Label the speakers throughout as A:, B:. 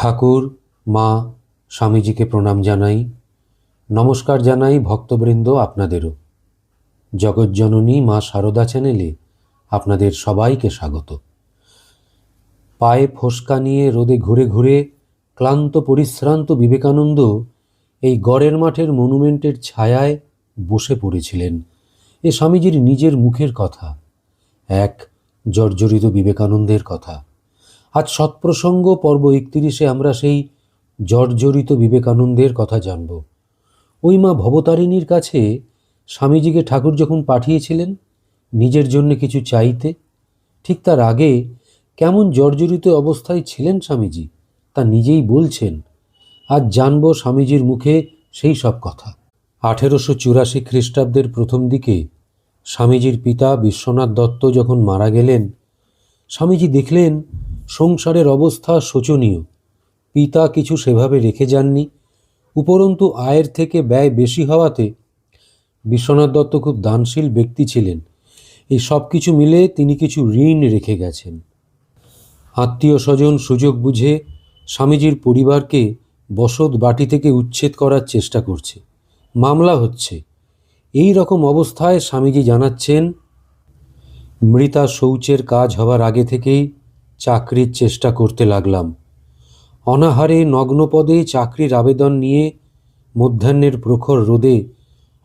A: ঠাকুর, মা, স্বামীজিকে প্রণাম জানাই। নমস্কার জানাই ভক্তবৃন্দ আপনাদেরও। জগজ্জননী মা সারদা চ্যানেলে আপনাদের সবাইকে স্বাগত। পায়ে ফোসকা নিয়ে রোদে ঘুরে ঘুরে ক্লান্ত, পরিশ্রান্ত বিবেকানন্দ এই গড়ের মাঠের মনুমেন্টের ছায়ায় বসে পড়েছিলেন। এ স্বামীজির নিজের মুখের কথা, এক জর্জরিত বিবেকানন্দের কথা। আজ সৎপ্রসঙ্গ, পর্ব একত্রিশে আমরা সেই জর্জরিত বিবেকানন্দের কথা জানব। ওই মা ভবতারিণীর কাছে স্বামীজিকে ঠাকুর যখন পাঠিয়েছিলেন, নিজের জন্য কিছু চাইতে, ঠিক তার আগে কেমন জর্জরিত অবস্থায় ছিলেন স্বামীজি, তা নিজেই বলছেন। আজ জানব স্বামীজির মুখে সেই সব কথা। আঠেরোশো চুরাশি খ্রিস্টাব্দের প্রথম দিকে স্বামীজির পিতা বিশ্বনাথ দত্ত যখন মারা গেলেন, স্বামীজি দেখলেন সংসারের অবস্থা শোচনীয়। পিতা কিছু সেভাবে রেখে যাননি। উপরন্তু আয়ের থেকে ব্যয় বেশি হওয়াতে বিশ্বনাথ দত্ত খুব দানশীল ব্যক্তি ছিলেন। এই সব কিছু মিলে তিনি কিছু ঋণ রেখে গেছেন। আত্মীয় স্বজন সুযোগ বুঝে স্বামীজির পরিবারকে বসত বাটি থেকে উচ্ছেদ করার চেষ্টা করছে। মামলা হচ্ছে। এই রকম অবস্থায় স্বামীজি জানাচ্ছেন, মৃতা শৌচের কাজ হবার আগে থেকেই চাকরির চেষ্টা করতে লাগলাম। অনাহারে নগ্নপদে চাকরির আবেদন নিয়ে মধ্যাহ্নের প্রখর রোদে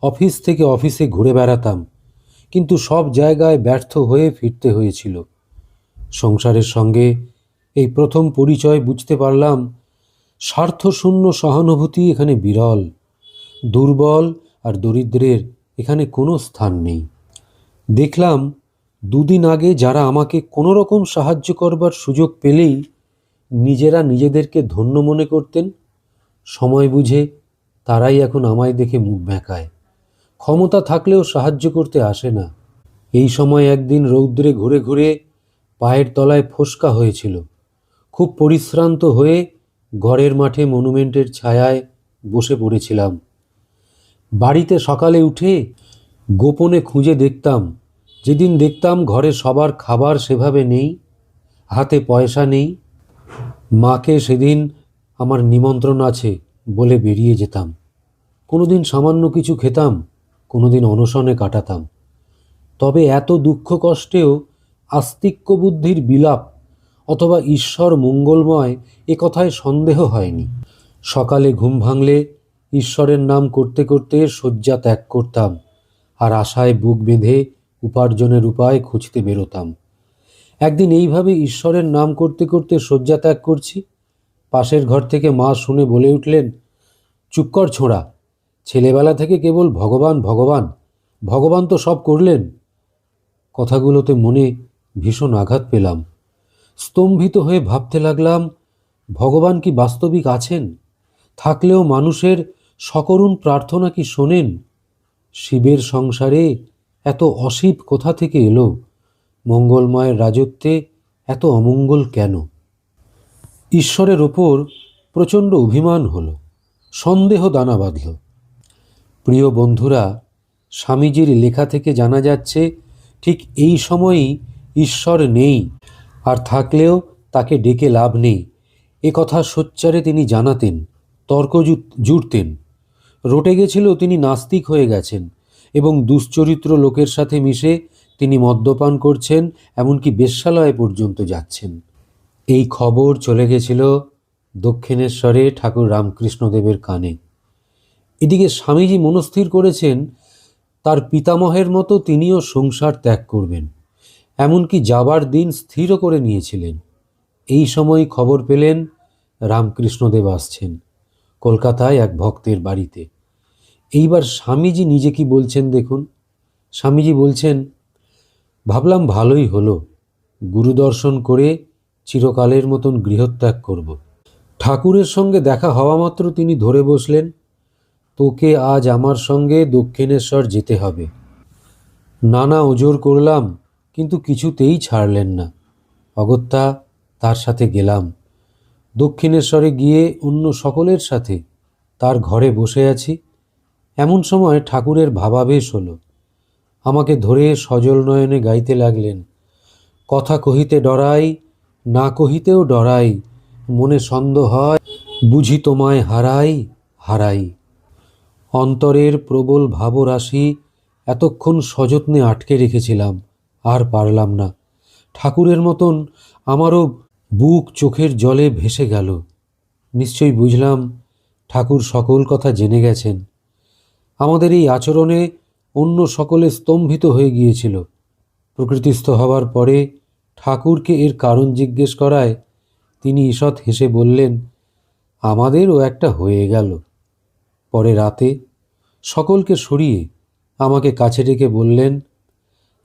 A: অফিস থেকে অফিসে ঘুরে বেড়াতাম, কিন্তু সব জায়গায় ব্যর্থ হয়ে ফিরতে হয়েছিল। সংসারের সঙ্গে এই প্রথম পরিচয় বুঝতে পারলাম, স্বার্থশূন্য সহানুভূতি এখানে বিরল, দুর্বল আর দরিদ্রের এখানে কোনো স্থান নেই। দেখলাম দুদিন আগে যারা আমাকে কোনো রকম সাহায্য করবার সুযোগ পেলেই নিজেরা নিজেদেরকে ধন্য মনে করতেন, সময় বুঝে তারাই এখন আমায় দেখে মুখ বেঁকায় ক্ষমতা থাকলেও সাহায্য করতে আসে না। এই সময় একদিন রৌদ্রে ঘুরে ঘুরে পায়ের তলায় ফোসকা হয়েছিল। খুব পরিশ্রান্ত হয়ে ঘরের মাঠে মনুমেন্টের ছায়ায় বসে পড়েছিলাম। বাড়িতে সকালে উঠে গোপনে খুঁজে দেখতাম যেদিন দেখতাম ঘরে সবার খাবার সেভাবে নেই, হাতে পয়সা নেই, মাকে সেদিন আমার নিমন্ত্রণ আছে বলে বেরিয়ে যেতাম। কোনোদিন সামান্য কিছু খেতাম, কোনোদিন অনশনে কাটাতাম। তবে এত দুঃখ কষ্টেও আস্তিক্য বুদ্ধির বিলাপ অথবা ঈশ্বর মঙ্গলময় এ কথায় সন্দেহ হয়নি। সকালে ঘুম ভাঙলে ঈশ্বরের নাম করতে করতে শয্যা ত্যাগ করতাম আর আশায় বুক বেঁধে উপার্জনের উপায় খুঁজতে বেরোতাম। একদিন এইভাবে ঈশ্বরের নাম করতে করতে শয্যা ত্যাগ করছি। পাশের ঘর থেকে মা শুনে বলে উঠলেন, চুপ কর ছোঁড়া, ছেলেবেলা থেকে কেবল ভগবান ভগবান ভগবান তো সব করলেন। কথাগুলোতে মনে ভীষণ আঘাত পেলাম। স্তম্ভিত হয়ে ভাবতে লাগলাম, ভগবান কি বাস্তবিক আছেন? থাকলেও মানুষের সকরুণ প্রার্থনা কি শোনেন? শিবের সংসারে এত অশিব কোথা থেকে এলো? মঙ্গলময়ের রাজত্বে এত অমঙ্গল কেন? ঈশ্বরের ওপর প্রচণ্ড অভিমান হলো, সন্দেহ দানা বাঁধল। প্রিয় বন্ধুরা, স্বামীজির লেখা থেকে জানা যাচ্ছে, ঠিক এই সময়ই ঈশ্বর নেই, আর থাকলেও তাকে ডেকে লাভ নেই। এ কথা সোচ্চারে তিনি জানাতেন তর্ক জু- জুড়তেন। রটে গেছিল, তিনি নাস্তিক হয়ে গেছেন। এবং দুশ্চরিত্র লোকের সাথে মিশে তিনি মদ্যপান করছেন, এমনকি বেশ্যালয়ে পর্যন্ত যাচ্ছেন। এই খবর চলে গেছিল দক্ষিণেশ্বরে ঠাকুর রামকৃষ্ণদেবের কানে। এদিকে স্বামীজি মনস্থির করেছেন, তার পিতামহের মতো তিনিও সংসার ত্যাগ করবেন, এমনকি যাবার দিন স্থিরও করে নিয়েছিলেন। এই সময় খবর পেলেন, রামকৃষ্ণদেব আসছেন কলকাতায় এক ভক্তের বাড়িতে। এইবার স্বামীজি নিজে কি বলছেন দেখুন? স্বামীজি বলছেন, ভাবলাম ভালোই হলো। গুরুদর্শন করে চিরকালের মতন গৃহত্যাগ করব। ঠাকুরের সঙ্গে দেখা হওয়া মাত্র তিনি ধরে বসলেন, তোকে আজ আমার সঙ্গে দক্ষিণেশ্বর যেতে হবে। নানা ওজোর করলাম, কিন্তু কিছুতেই ছাড়লেন না। অগত্যা তার সাথে গেলাম। দক্ষিণেশ্বরে গিয়ে অন্য সকলের সাথে তার ঘরে বসে আছি। এমন সময় ঠাকুরের ভাবাবেশ হলো। আমাকে ধরে সজল নয়নে গাইতে লাগলেন। কথা কহিতে ডরাই, না কহিতেও ডরাই, মনে সন্দেহ হয়, বুঝি তোমায় হারাই হারাই। অন্তরের প্রবল ভাবরাশি এতক্ষণ সযত্নে আটকে রেখেছিলাম, আর পারলাম না। ঠাকুরের মতন আমারও বুক চোখের জলে ভেসে গেল। নিশ্চয়ই বুঝলাম ঠাকুর সকল কথা জেনে গেছেন। আমাদের এই আচরণে অন্য সকলে স্তম্ভিত হয়ে গিয়েছিল। প্রকৃতিস্থ হওয়ার পরে ঠাকুরকে এর কারণ জিজ্ঞেস করায় তিনি ঈষৎ হেসে বললেন, আমাদেরও একটা হয়ে গেল। পরে রাতে সকলকে সরিয়ে আমাকে কাছে ডেকে বললেন,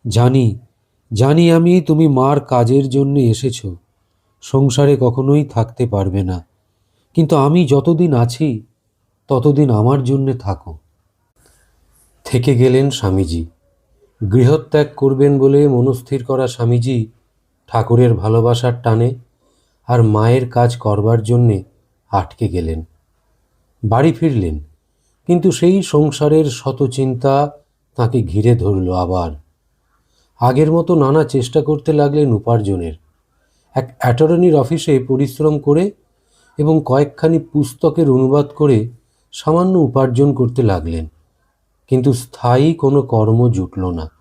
A: জানি জানি আমি তুমি মার কাজের জন্য এসেছ। সংসারে কখনোই থাকতে পারবে না। কিন্তু আমি যতদিন আছি, ততদিন আমার জন্যে থাকো। থেকে গেলেন স্বামীজি। গৃহত্যাগ করবেন বলে মনস্থির করা স্বামীজি ঠাকুরের ভালোবাসার টানে আর মায়ের কাজ করবার জন্যে আটকে গেলেন। বাড়ি ফিরলেন, কিন্তু সেই সংসারের শত চিন্তা তাকে ঘিরে ধরল আবার। আগের মতো নানা চেষ্টা করতে লাগলেন উপার্জনের। এক অ্যাটর্নির অফিসে পরিশ্রম করে এবং কয়েকখানি পুস্তকের অনুবাদ করে সামান্য উপার্জন করতে লাগলেন। কিন্তু স্থায়ী কোনো কর্ম জুটল না।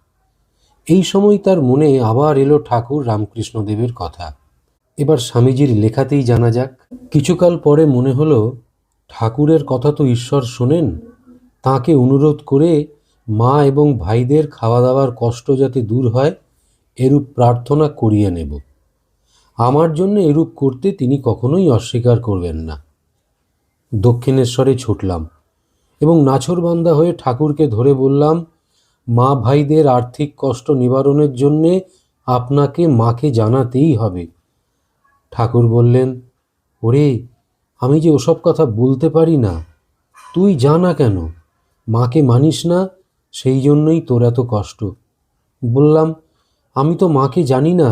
A: এই সময় তার মনে আবার এলো ঠাকুর রামকৃষ্ণদেবের কথা। এবার স্বামীজির লেখাতেই জানা যাক, কিছুকাল পরে মনে হলো, ঠাকুরের কথা তো ঈশ্বর শোনেন, তাকে অনুরোধ করে মা এবং ভাইদের খাওয়া দাওয়ার কষ্ট যাতে দূর হয়, এরূপ প্রার্থনা করিয়ে নেব। আমার জন্য এরূপ করতে তিনি কখনোই অস্বীকার করবেন না। দক্ষিণেশ্বরে ছুটলাম। এবং নাছরবান্দা হয়ে ঠাকুরকে ধরে বললাম, মা ভাইদের আর্থিক কষ্ট নিবারণের জন্যে আপনাকে মাকে জানাতেই হবে। ঠাকুর বললেন, ওরে, আমি যে ওসব কথা বলতে পারি না, তুই জানা কেন? মাকে মানিস না, সেই জন্যই তোর এত কষ্ট। বললাম, আমি তো মাকে জানি না।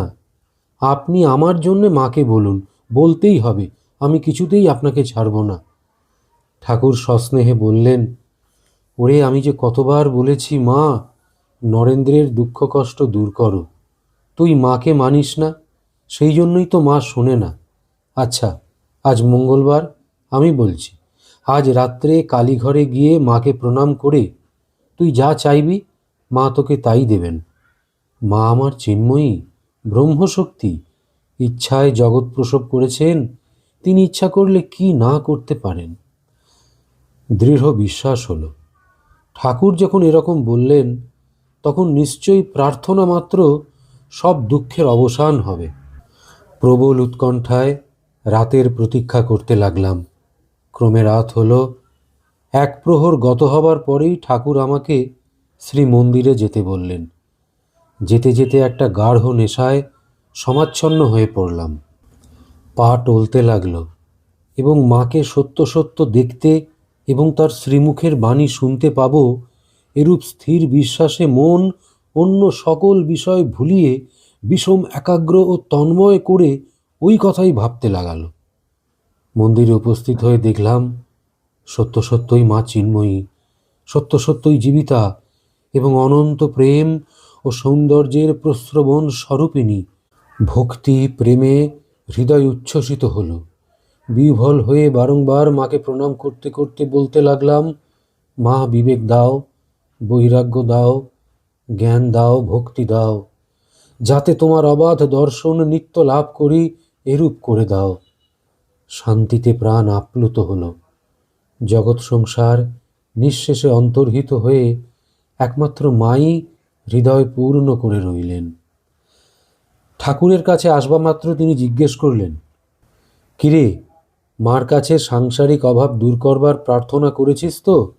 A: আপনি আমার জন্যে মাকে বলুন, বলতেই হবে। আমি কিছুতেই আপনাকে ছাড়ব না। ঠাকুর সস্নেহে বললেন, ওরে, আমি যে কতবার বলেছি, মা, নরেন্দ্রের দুঃখ কষ্ট দূর করো। তুই মাকে মানিস না, সেই জন্যই তো মা শোনে না। আচ্ছা আজ মঙ্গলবার, আমি বলছি, আজ রাত্রে কালীঘরে গিয়ে মাকে প্রণাম করে তুই যা চাইবি, মা তোকে তাই দেবেন। মা আমার চিন্ময়ী, ব্রহ্মশক্তি, ইচ্ছায় জগৎ প্রসব করেছেন, তিনি ইচ্ছা করলে কি না করতে পারেন? দৃঢ় বিশ্বাস হলো। ঠাকুর যখন এরকম বললেন, তখন নিশ্চয়ই প্রার্থনা মাত্র সব দুঃখের অবসান হবে। প্রবল উৎকণ্ঠায় রাতের প্রতীক্ষা করতে লাগলাম। ক্রমে রাত হলো। এক প্রহর গত হবার পরেই ঠাকুর আমাকে শ্রী মন্দিরে যেতে বললেন। যেতে যেতে একটা গাঢ় নেশায় সমাচ্ছন্ন হয়ে পড়লাম। পা টলতে লাগল এবং মাকে সত্য সত্য দেখতে এবং তার শ্রীমুখের বাণী শুনতে পাব, এরূপ স্থির বিশ্বাসে মন অন্য সকল বিষয় ভুলিয়ে বিষম একাগ্র ও তন্ময় করে ওই কথাই ভাবতে লাগালো। মন্দিরে উপস্থিত হয়ে দেখলাম, সত্য সত্যই মা চিন্ময়ী, সত্য সত্যই জীবিতা এবং অনন্ত প্রেম ও সৌন্দর্যের প্রস্রবণ স্বরূপিণী। ভক্তি, প্রেমে হৃদয় উচ্ছ্বসিত হলো। বিহ্বল হয়ে বারংবার মাকে প্রণাম করতে করতে বলতে লাগলাম, মা, বিবেক দাও, বৈরাগ্য দাও, জ্ঞান দাও, ভক্তি দাও। যাতে তোমার অবাধ দর্শন নিত্য লাভ করি, এরূপ করে দাও। শান্তিতে প্রাণ আপ্লুত হল। জগৎ সংসার নিঃশেষে অন্তর্হিত হয়ে একমাত্র মাই হৃদয় পূর্ণ করে রইলেন। ঠাকুরের কাছে আসবা মাত্র তিনি জিজ্ঞেস করলেন, কিরে মার কাছে সাংসারিক অভাব দূর করবার প্রার্থনা করেছিস তো?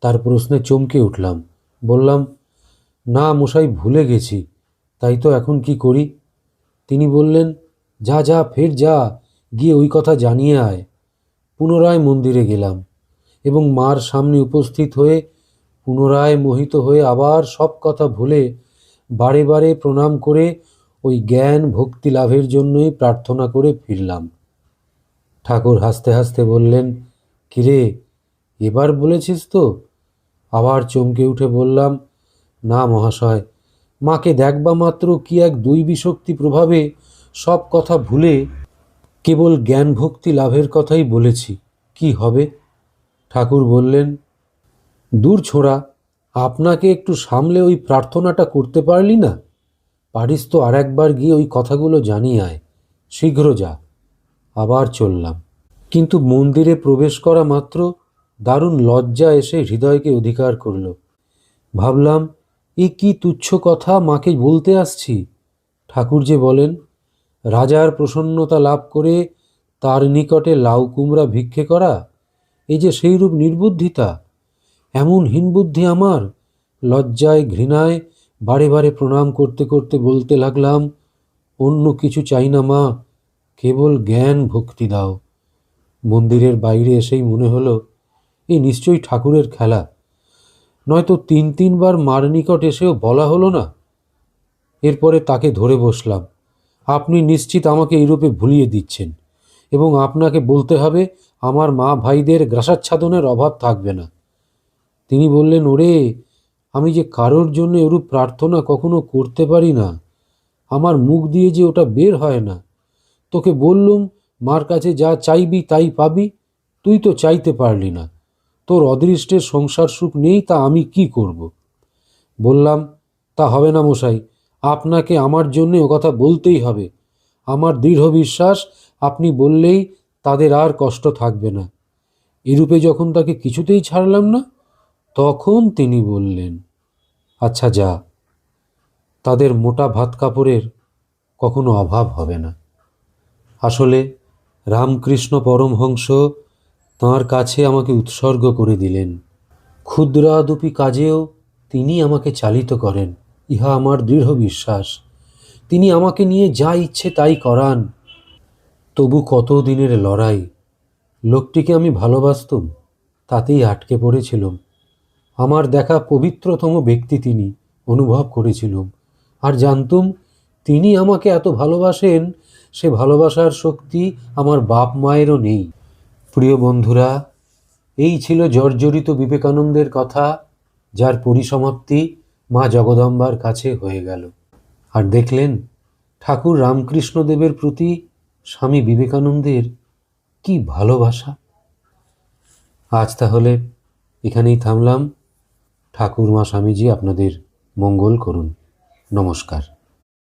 A: তার প্রশ্নে চমকে উঠলাম। বললাম, না মশাই, ভুলে গেছি। তাই তো এখন কি করি? তিনি বললেন, যা যা, ফের যা, গিয়ে ওই কথা জানিয়ে আয়। পুনরায় মন্দিরে গেলাম এবং মার সামনে উপস্থিত হয়ে পুনরায় মোহিত হয়ে আবার সব কথা ভুলে বারে বারে প্রণাম করে ওই জ্ঞান ভক্তি লাভের জন্যই প্রার্থনা করে ফিরলাম। ঠাকুর হাসতে হাসতে বললেন, কিরে, এবার বলেছিস তো? আবার চমকে উঠে বললাম, না মহাশয়, মাকে দেখবা মাত্র কি এক দৈবী শক্তি প্রভাবে সব কথা ভুলে কেবল জ্ঞান ভক্তি লাভের কথাই বলেছি, কি হবে? ঠাকুর বললেন, দূর ছোড়া, আপনাকে একটু সামলে ওই প্রার্থনাটা করতে পারলি না? পারিস তো আর একবার গিয়ে ওই কথাগুলো জানিয়ে আয়, শীঘ্র যা। আবার চললাম। কিন্তু মন্দিরে প্রবেশ করা মাত্র দারুণ লজ্জা এসে হৃদয়কে অধিকার করল। ভাবলাম, এ কি তুচ্ছ কথা মাকে বলতে আসছি? ঠাকুর যে বলেন, রাজার প্রসন্নতা লাভ করে তার নিকটে লাউ কুমড়া ভিক্ষে করা এই যে সেইরূপ নির্বুদ্ধিতা, এমন হীনবুদ্ধি আমার। লজ্জায়, ঘৃণায় বারে বারে প্রণাম করতে করতে বলতে লাগলাম, অন্য কিছু চাই না মা কেবল জ্ঞান ভক্তি দাও। মন্দিরের বাইরে এসেই মনে হলো, এ নিশ্চয়ই ঠাকুরের খেলা। নয়তো তিন তিনবার মার নিকট এসেও বলা হলো না? এরপরে তাকে ধরে বসলাম, আপনি নিশ্চিত আমাকে এইরূপে ভুলিয়ে দিচ্ছেন এবং আপনাকে বলতে হবে, আমার মা ভাইদের গ্রাসাচ্ছাদনের অভাব থাকবে না। তিনি বললেন, ওরে, আমি যে কারোর জন্য এরূপ প্রার্থনা কখনো করতে পারি না। আমার মুখ দিয়ে যে ওটা বের হয় না তোকে বললুম, মার কাছে যা চাইবি তাই পাবি, তুই তো চাইতে পারলি না। তোর অদৃষ্টের সংসার সুখ নেই, তা আমি কি করব। বললাম, তা হবে না মশাই, আপনাকে আমার জন্যে ও কথা বলতেই হবে। আমার দৃঢ় বিশ্বাস, আপনি বললেই তাদের আর কষ্ট থাকবে না। এরূপে যখন তাকে কিছুতেই ছাড়লাম না, তখন তিনি বললেন আচ্ছা যা, তাদের মোটা ভাত কাপড়ের কখনো অভাব হবে না। আসলে রামকৃষ্ণ পরমহংস তাঁর কাছে আমাকে উৎসর্গ করে দিলেন। ক্ষুদ্রাদুপি কাজেও তিনি আমাকে চালিত করেন, ইহা আমার দৃঢ় বিশ্বাস। তিনি আমাকে নিয়ে যা ইচ্ছে তাই করান। তবু কত দিনের লড়াই? লোকটিকে আমি ভালোবাসতুম, তাতেই আটকে পড়েছিলাম। আমার দেখা পবিত্রতম ব্যক্তি তিনি, অনুভব করেছিলাম। আর জানতুম, তিনি আমাকে এত ভালোবাসেন সে ভালোবাসার শক্তি আমার বাপ মায়েরও নেই। প্রিয় বন্ধুরা, এই ছিল জর্জরিত বিবেকানন্দের কথা, যার পরিসমাপ্তি মা জগদম্বার কাছে হয়ে গেল। আর দেখলেন, ঠাকুর রামকৃষ্ণদেবের প্রতি স্বামী বিবেকানন্দের কি ভালোবাসা। আজ তাহলে এখানেই থামলাম। ঠাকুর মা স্বামীজি আপনাদের মঙ্গল করুন। নমস্কার।